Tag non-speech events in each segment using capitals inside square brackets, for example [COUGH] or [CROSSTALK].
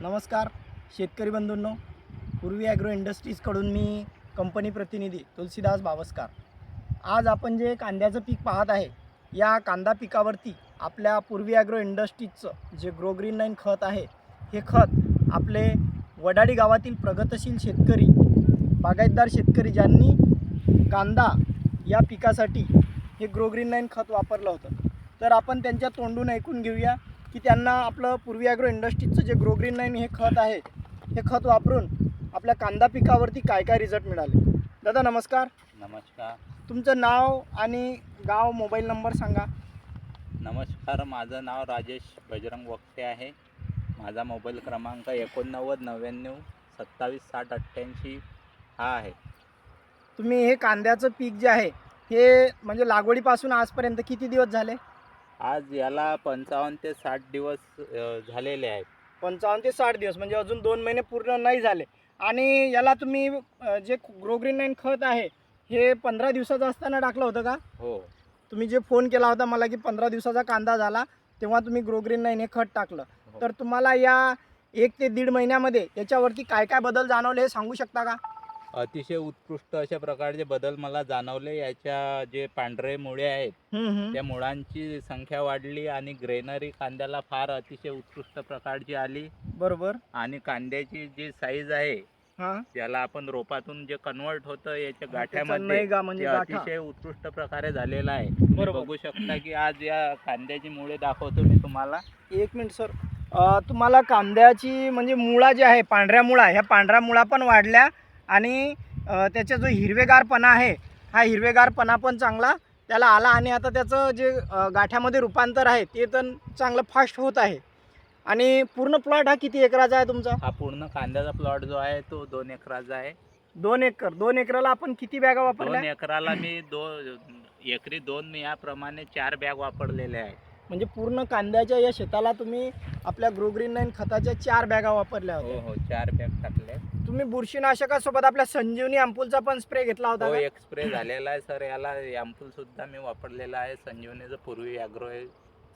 नमस्कार शेतकरी बंधूंनो. पूर्वी ॲग्रो इंडस्ट्रीजकडून मी कंपनी प्रतिनिधी तुलसीदास बावस्कार आज आपण जे कांद्याचं पीक पाहत आहे या कांदा पिकावरती आपल्या पूर्वी ॲग्रो इंडस्ट्रीजचं जे ग्रोग्रीन नाईन खत आहे हे खत आपले वडाडी गावातील प्रगतशील शेतकरी बागायतदार शेतकरी ज्यांनी कांदा या पिकासाठी हे ग्रोग्रीन नाईन खत वापरलं होतं. तर आपण त्यांच्या तोंडून ऐकून घेऊया. की त्यांना आपलं पूर्वी ॲग्रो इंडस्ट्रीजचं जे ग्रोग्रीन नाईन हे खत आहे हे खत वापरून आपल्या कांदा पिकावरती काय काय रिझल्ट मिळाले? दादा नमस्कार. नमस्कार. तुमचं नाव आणि गाव मोबाईल नंबर सांगा. नमस्कार माझं नाव राजेश बजरंग वक्ते आहे. माझा मोबाईल क्रमांक एकोणनव्वद नव्याण्णव सत्तावीस साठ अठ्ठ्याऐंशी हा आहे. तुम्ही हे कांद्याचं पीक जे आहे हे म्हणजे लागवडीपासून आजपर्यंत किती दिवस झाले? आज याला पंचावन्न ते साठ दिवस झालेले आहेत. पंचावन्न ते साठ दिवस म्हणजे अजून दोन महिने पूर्ण नाही झाले. आणि याला तुम्ही अ, जे ग्रोग्रीन नाईन खत आहे हे पंधरा दिवसाचं असताना टाकलं होतं का? हो. तुम्ही जे फोन केला होता मला की पंधरा दिवसाचा कांदा झाला तेव्हा तुम्ही ग्रोग्रीन नाईन हे खत टाकलं. हो. तर तुम्हाला या एक ते दीड महिन्यामध्ये याच्यावरती काय काय बदल जाणवले हे सांगू शकता का? अतिशय उत्कृष्ट अशा प्रकारचे बदल मला जाणवले. याच्या जे पांढरे मुळे आहेत. त्या मुळांची संख्या वाढली आणि ग्रेनरी कांद्याला फार अतिशय उत्कृष्ट प्रकारची आली. बरोबर. आणि कांद्याची जी साईज आहे हां. त्याला आपण रोपातून जे कन्वर्ट होतं याच्या गाठ्यामध्ये नाही गा म्हणजे ते गाठा. अतिशय उत्कृष्ट प्रकारे झालेला आहे. तुम्ही बरोबर. बघू शकता की आज या कांद्याची मुळे दाखवतो मी तुम्हाला. एक मिनिट सर. अ, तुम्हाला कांद्याची म्हणजे मुळा जी आहे पांढऱ्या मुळा ह्या पांढऱ्या मुळा पण वाढल्या. आणि त्याचा जो हिरवेगारपणा आहे हा हिरवेगारपणा पण चांगला त्याला आला आणि आता त्याचं जे गाठ्यामध्ये रूपांतर आहे ते तर चांगलं फास्ट होत आहे. आणि पूर्ण प्लॉट हा किती एकराचा आहे तुमचा? हा पूर्ण कांद्याचा प्लॉट जो आहे तो दोन एकराचा आहे. दोन एकर दोन एकराला आपण किती बॅगा दोन वापरल्या एकराला मी दोन एकरी दोन मी याप्रमाणे चार बॅग वापरलेले आहेत. म्हणजे पूर्ण कांद्याच्या या शेताला तुम्ही आपल्या ग्रोग्रीन नाईन खताच्या चार बॅगा वापरल्या हो हो चार बॅग टाकले तुम्ही बुरशीनाशकासोबत आपल्या संजीवनी अँपूलचा पण स्प्रे घेतला होता हो का? एक स्प्रे झालेला आहे सर याला अँपूल सुद्धा मी वापरलेला आहे. संजीवनीचं पूर्वी अॅग्रो हे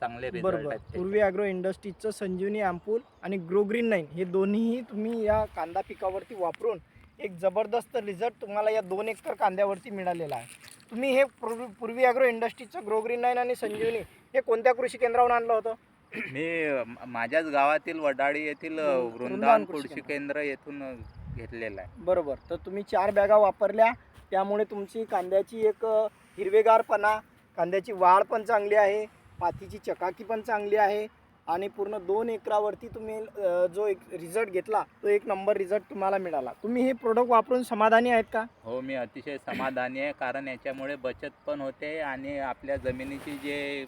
चांगले रिझल्ट बरोबर. आहेत त्याचे. पूर्वी ॲग्रो इंडस्ट्रीजचं संजीवनी अँपूल आणि ग्रोग्रीन नाईन हे दोन्हीही तुम्ही या कांदा पिकावरती वापरून एक जबरदस्त रिझल्ट तुम्हाला या दोन एकर कांद्यावरती मिळालेला आहे. तुम्ही हे पूर्वी पूर्वी ॲग्रो इंडस्ट्रीजचं ग्रोग्रीन नाईन आणि संजीवनी हे कोणत्या कृषी केंद्रावरून आणलं होतं? मी अ, म- माझ्याच गावातील वडाळी येथील अ, वृंदावन वृंदावन कृषी कृषी केंद्र. येथून अ, घेतलेलं आहे. बरोबर. तर तुम्ही चार बॅगा वापरल्या. त्यामुळे तुमची कांद्याची एक हिरवेगारपणा कांद्याची वाढ पण चांगली आहे. पातीची चकाकी पण चांगली आहे. आणि पूर्ण दोन एकरावरती तुम्ही जो एक रिझल्ट घेतला तो एक नंबर रिझल्ट तुम्हाला मिळाला. तुम्ही हे प्रोडक्ट वापरून समाधानी आहेत का? हो मी अतिशय समाधानी आहे. कारण याच्यामुळे बचत पण होते आणि आपल्या जमिनीची जे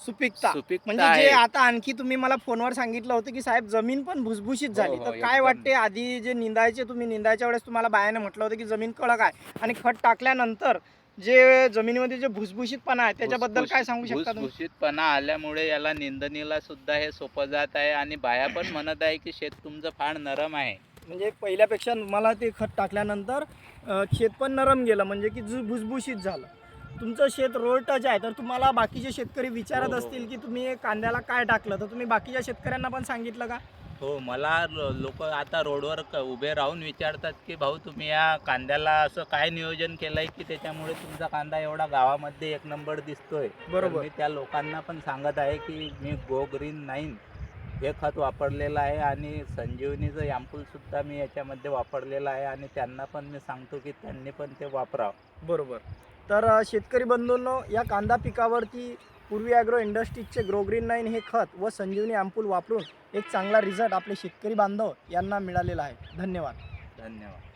सुपीकता. सुपीकता म्हणजे जे आहे. आता आणखी तुम्ही मला फोनवर सांगितलं होतं की साहेब जमीन पण भुसभुशीत हो, झाली. हो, तर काय एकदम. वाटते आधी जे निंदायचे तुम्ही निंदायच्या वेळेस तुम्हाला बायाने म्हटलं होतं की जमीन कडक आहे आणि खत टाकल्यानंतर जे जमिनीमध्ये जे भुसभुशीतपणा आहे त्याच्याबद्दल काय सांगू शकता तुम्ही? भुसभुशीतपणा आल्यामुळे याला निंदणीला सुद्धा हे सोपं जात आहे आणि बाया पण [CLEARS THROAT] म्हणत आहे की शेत तुमचं फार नरम आहे. म्हणजे पहिल्यापेक्षा मला ते खत टाकल्यानंतर अ, शेत पण नरम गेलं. म्हणजे की जु भुसभुशीत झालं. तुमचं शेत रोड टच आहे तर तुम्हाला बाकीचे शेतकरी विचारत हो, हो. असतील की तुम्ही कांद्याला काय टाकलं? तर तुम्ही बाकीच्या शेतकऱ्यांना पण सांगितलं का? हो मला लोक आता रोडवर क- उभे राहून विचारतात की भाऊ तुम्ही या कांद्याला असं काय नियोजन केलंय की त्याच्यामुळे तुमचा कांदा एवढा गावामध्ये एक नंबर दिसतोय? तर बरोबर. मी त्या लोकांना पण सांगत आहे की मी गो ग्रीन नाईन हे खत वापरलेलं आहे आणि संजीवनीचं यॅम्पूल सुद्धा मी याच्यामध्ये वापरलेलं आहे आणि त्यांना पण मी सांगतो की त्यांनी पण ते वापरावं. बरोबर. तर शेतकरी बंधूंनो या कांदा पिकावरती पूर्वी ॲग्रो इंडस्ट्रीजचे ग्रोग्रीन नाईन हे खत व संजीवनी अँपूल वापरून एक चांगला रिझल्ट आपले शेतकरी बांधव यांना मिळालेला आहे. धन्यवाद. धन्यवाद.